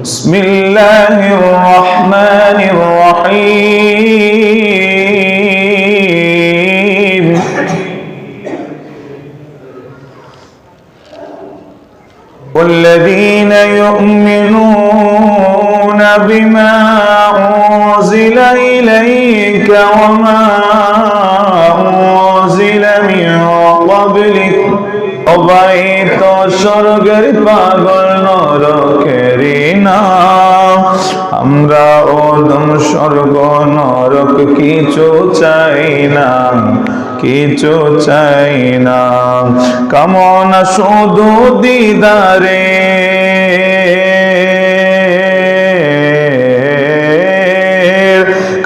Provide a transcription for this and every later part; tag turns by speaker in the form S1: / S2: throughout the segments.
S1: بسم الله الرحمن الرحيم والذين يؤمنون بما أنزل إليك وما أنزل من قبلك অবাহিত স্বর্গের পাগল নরকেরি না। আমরা ওদম স্বর্গ নরক কিছু চাই না, কিছু চাই না। কামনা শুধু দিদারে।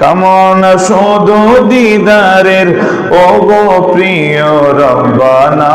S1: কামনা শুধু দিদারের ও গো প্রিয় রব্বানা।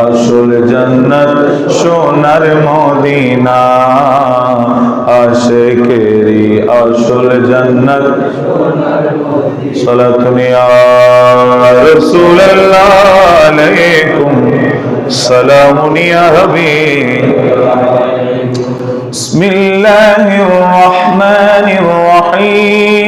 S1: আসল জন্নত সোনার মদিনা আশেকেরি আসল জন্নত সালাতুনি ইয়া রাসূলুল্লাহ আলাইকুম সালামুন ইয়া হাবিব بسم الله الرحمن الرحيم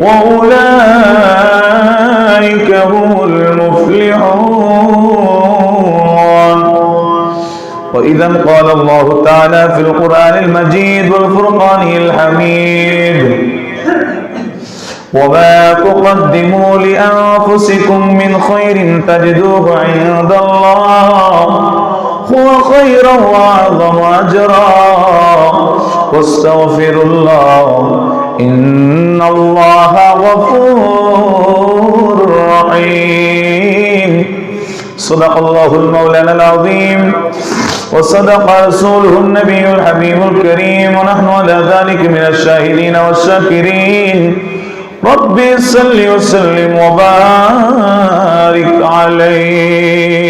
S1: وأولئك هم المفلحون. وإذا قال الله تعالى في القرآن المجيد والفرقان الحميد. وما تقدموا لأنفسكم من خير تجدوه عند الله. هو خيرا وأعظم أجرا. واستغفروا الله إن الله غفور رحيم. صدق الله المولانا العظيم وصدق رسوله النبي الحبيب الكريم. ونحن على ذلك من الشاهدين والشاكرين. ربي صل وسلم وبارك عليه.